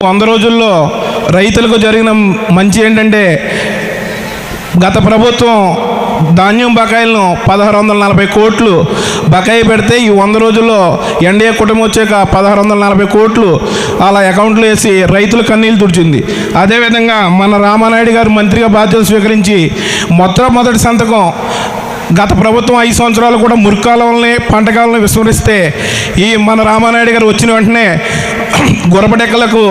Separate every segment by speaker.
Speaker 1: వంద రోజుల్లో రైతులకు జరిగిన మంచి ఏంటంటే గత ప్రభుత్వం ధాన్యం బకాయిలను పదహారు వందల నలభై కోట్లు బకాయి పెడితే ఈ వంద రోజుల్లో ఎన్డీఏ కుటుంబం వచ్చాక పదహారు వందల నలభై కోట్లు అలా అకౌంట్లో వేసి రైతుల కన్నీళ్ళు తుడిచింది. అదేవిధంగా మన రామానాయుడు గారు మంత్రిగా బాధ్యతలు స్వీకరించి మొట్టమొదటి సంతకం గత ప్రభుత్వం ఐదు సంవత్సరాలు కూడా మురికాలంని పంటకాలను విస్మరిస్తే ఈ మన రామానాయుడు గారు వచ్చిన వెంటనే గురపడెక్కలకు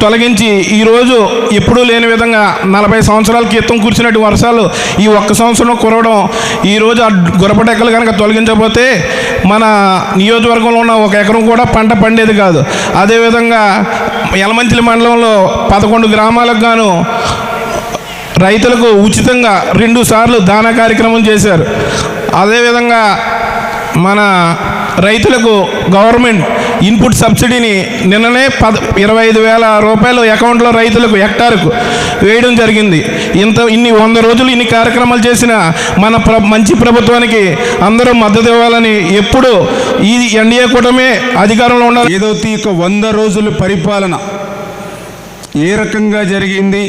Speaker 1: తొలగించి ఈరోజు ఎప్పుడూ లేని విధంగా నలభై సంవత్సరాల క్రితం కురిసినట్టు వర్షాలు ఈ ఒక్క సంవత్సరం కురవడం ఈరోజు ఆ గురపడెక్కలు కనుక తొలగించకపోతే మన నియోజకవర్గంలో ఉన్న ఒక ఎకరం కూడా పంట పండేది కాదు. అదేవిధంగా యలమంచిలి మండలంలో పదకొండు గ్రామాలకు గాను రైతులకు ఉచితంగా రెండు సార్లు దాన కార్యక్రమం చేశారు. అదేవిధంగా మన రైతులకు గవర్నమెంట్ ఇన్పుట్ సబ్సిడీని నిన్ననే పద ఇరవై ఐదు వేల రూపాయలు అకౌంట్లో రైతులకు హెక్టార్కు వేయడం జరిగింది. ఇంత ఇన్ని వంద రోజులు ఇన్ని కార్యక్రమాలు చేసిన మన ప్ర మంచి ప్రభుత్వానికి అందరూ మద్దతు ఇవ్వాలని ఎప్పుడు ఈ ఎన్డీఏ కూటమే అధికారంలో ఉండాలి.
Speaker 2: ఏదైతే ఇక వంద రోజుల పరిపాలన ఏ రకంగా జరిగింది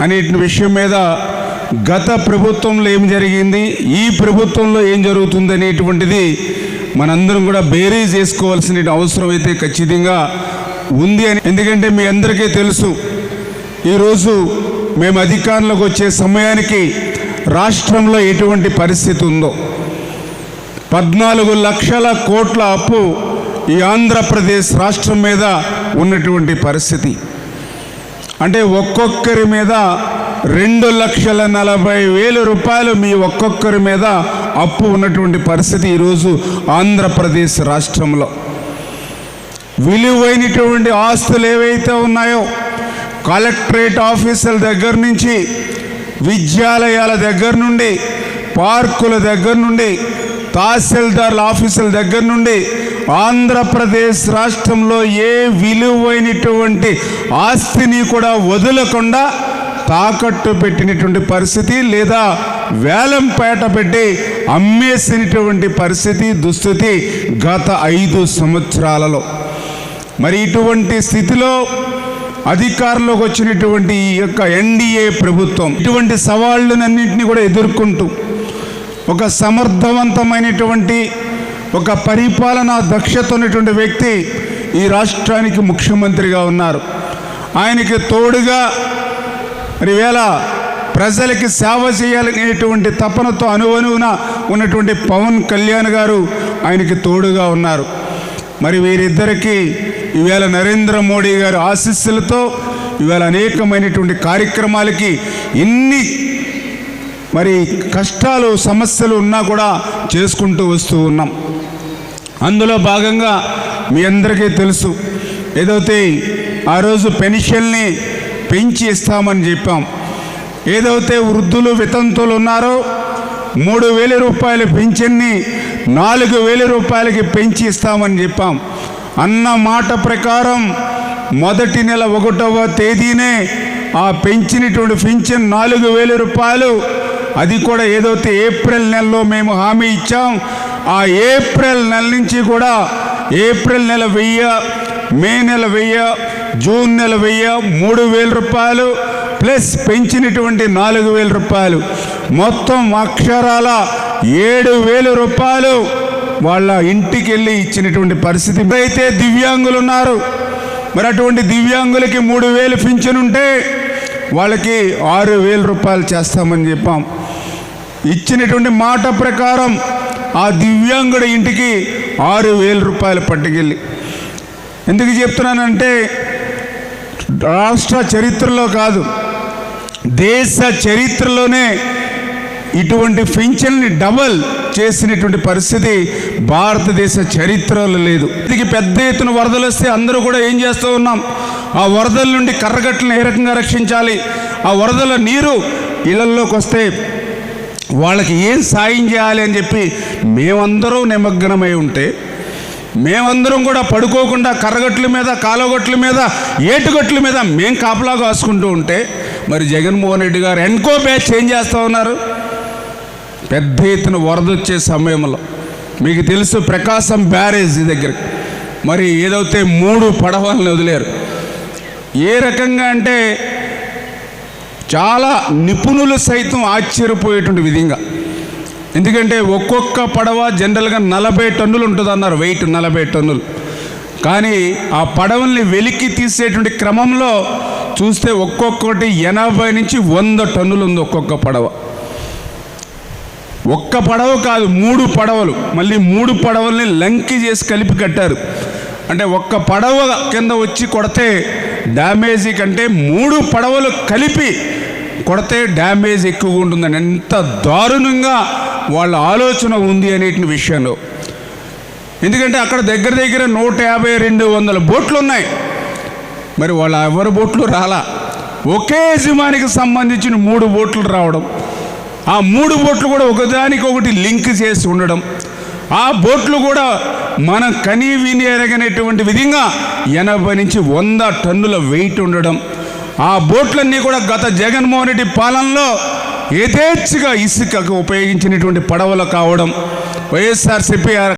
Speaker 2: అనే విషయం మీద గత ప్రభుత్వంలో ఏం జరిగింది ఈ ప్రభుత్వంలో ఏం జరుగుతుంది అనేటువంటిది మనందరం కూడా బేరీ చేసుకోవాల్సిన అవసరం అయితే ఖచ్చితంగా ఉంది అని. ఎందుకంటే మీ అందరికీ తెలుసు ఈరోజు మేము అధికారంలోకి వచ్చే సమయానికి రాష్ట్రంలో ఎటువంటి పరిస్థితి ఉందో. పద్నాలుగు లక్షల కోట్ల అప్పు ఈ ఆంధ్రప్రదేశ్ రాష్ట్రం మీద ఉన్నటువంటి పరిస్థితి. అంటే ఒక్కొక్కరి మీద రెండు లక్షల నలభై వేల రూపాయలు మీ ఒక్కొక్కరి మీద అప్పు ఉన్నటువంటి పరిస్థితి ఈరోజు ఆంధ్రప్రదేశ్ రాష్ట్రంలో. విలువైనటువంటి ఆస్తులు ఏవైతే ఉన్నాయో కలెక్టరేట్ ఆఫీసుల దగ్గర నుంచి విద్యాలయాల దగ్గర నుండి పార్కుల దగ్గర నుండి తహసీల్దార్ల ఆఫీసుల దగ్గర నుండి ఆంధ్రప్రదేశ్ రాష్ట్రంలో ఏ విలువైనటువంటి ఆస్తిని కూడా వదలకుండా తాకట్టు పెట్టినటువంటి పరిస్థితి లేదా వేలం పేట పెట్టి అమ్మేసినటువంటి పరిస్థితి దుస్థితి గత ఐదు సంవత్సరాలలో. మరి ఇటువంటి స్థితిలో అధికారంలోకి వచ్చినటువంటి ఈ యొక్క ఎన్డీఏ ప్రభుత్వం ఇటువంటి సవాళ్ళనన్నింటినీ కూడా ఎదుర్కొంటూ ఒక సమర్థవంతమైనటువంటి ఒక పరిపాలనా దక్షత ఉన్నటువంటి వ్యక్తి ఈ రాష్ట్రానికి ముఖ్యమంత్రిగా ఉన్నారు. ఆయనకి తోడుగా మరి వేళ ప్రజలకి సేవ చేయాలనేటువంటి తపనతో అనువనువున ఉన్నటువంటి పవన్ కళ్యాణ్ గారు ఆయనకి తోడుగా ఉన్నారు. మరి వీరిద్దరికీ ఈవేళ నరేంద్ర మోడీ గారి ఆశీస్సులతో ఈవేళ అనేకమైనటువంటి కార్యక్రమాలకి ఎన్ని మరి కష్టాలు సమస్యలు ఉన్నా కూడా చేసుకుంటూ వస్తూ ఉన్నాం. అందులో భాగంగా మీ అందరికీ తెలుసు ఏదైతే ఆ రోజు పెన్షన్ని పెంచి ఇస్తామని చెప్పాం. ఏదైతే వృద్ధులు వితంతులు ఉన్నారో మూడు వేల రూపాయల పెన్షన్ని నాలుగు వేల రూపాయలకి పెంచి ఇస్తామని చెప్పాం. అన్న మాట ప్రకారం మొదటి నెల ఒకటవ తేదీనే ఆ పెంచినటువంటి పెన్షన్ నాలుగు వేల రూపాయలు. అది కూడా ఏదైతే ఏప్రిల్ నెలలో మేము హామీ ఇచ్చాం. ఆ ఏప్రిల్ నెల నుంచి కూడా ఏప్రిల్ నెల వెయ్యి మే నెల వెయ్యి జూన్ నెల వెయ్యి మూడు వేల రూపాయలు. ప్లస్ పెంచినటువంటి నాలుగు వేల రూపాయలు. మొత్తం అక్షరాల ఏడు వేల రూపాయలు వాళ్ళ ఇంటికి వెళ్ళి ఇచ్చినటువంటి పరిస్థితి. అయితే దివ్యాంగులు ఉన్నారు మరి అటువంటి దివ్యాంగులకి మూడు వేలు పింఛన్ ఉంటే వాళ్ళకి ఆరు వేల రూపాయలు చేస్తామని చెప్పాం. ఇచ్చినటువంటి మాట ప్రకారం ఆ దివ్యాంగుడి ఇంటికి ఆరు వేల రూపాయలు పట్టుకెళ్ళి. ఎందుకు చెప్తున్నానంటే రాష్ట్ర చరిత్రలో కాదు. దేశ చరిత్రలోనే ఇటువంటి పింఛన్ని డబల్ చేసినటువంటి పరిస్థితి భారతదేశ చరిత్రలో లేదు. ఇది పెద్ద ఎత్తున వరదలు వస్తే అందరూ కూడా ఏం చేస్తూ ఉన్నాం? ఆ వరదల నుండి కర్రగట్లను ఏ రకంగా రక్షించాలి? ఆ వరదల నీరు ఇళ్ళలోకి వస్తే వాళ్ళకి ఏం సాయం చేయాలి అని చెప్పి మేమందరూ నిమగ్నమై ఉంటే మేమందరం కూడా పడుకోకుండా కర్రగట్ల మీద కాలువగట్ల మీద ఏటుగట్ల మీద మేం కాపలా కాసుకుంటూ ఉంటే మరి జగన్మోహన్ రెడ్డి గారు ఎన్కో బ్యాచ్ ఏం చేస్తూ ఉన్నారు. పెద్ద ఎత్తున వరదొచ్చే సమయంలో. మీకు తెలుసు ప్రకాశం బ్యారేజ్ దగ్గర మరి ఏదైతే మూడు పడవలను వదిలేరు. ఏ రకంగా అంటే చాలా నిపుణులు సైతం ఆశ్చర్యపోయేటువంటి విధంగా. ఎందుకంటే ఒక్కొక్క పడవ జనరల్గా నలభై టన్నులు ఉంటుంది అన్నారు వెయిట్ నలభై టన్నులు. కానీ ఆ పడవల్ని వెలికి తీసేటువంటి క్రమంలో చూస్తే ఒక్కొక్కటి ఎనభై నుంచి వంద టన్నులు ఉంది ఒక్కొక్క పడవ. ఒక్క పడవ కాదు మూడు పడవలు. మళ్ళీ మూడు పడవల్ని లంకి చేసి కలిపి కట్టారు. అంటే ఒక్క పడవ కింద వచ్చి కొడితే డ్యామేజీ కంటే మూడు పడవలు కలిపి కొడితే డ్యామేజ్ ఎక్కువగా ఉంటుందని. ఎంత దారుణంగా వాళ్ళ ఆలోచన ఉంది అనేటి విషయంలో. ఎందుకంటే అక్కడ దగ్గర దగ్గర నూట యాభై రెండు వందల బోట్లు ఉన్నాయి మరి వాళ్ళ ఎవరి బోట్లు రాలా? ఒకే యజమానికి సంబంధించిన మూడు బోట్లు రావడం ఆ మూడు బోట్లు కూడా ఒకదానికొకటి లింక్ చేసి ఉండడం ఆ బోట్లు కూడా మనం కనీ విని ఎరగనటువంటి విధంగా ఎనభై నుంచి వంద టన్నుల వెయిట్ ఉండడం ఆ బోట్లన్నీ కూడా గత జగన్మోహన్ రెడ్డి పాలనలో యథేచ్ఛగా ఇసుకకు ఉపయోగించినటువంటి పడవలు కావడం వైఎస్ఆర్సీపీ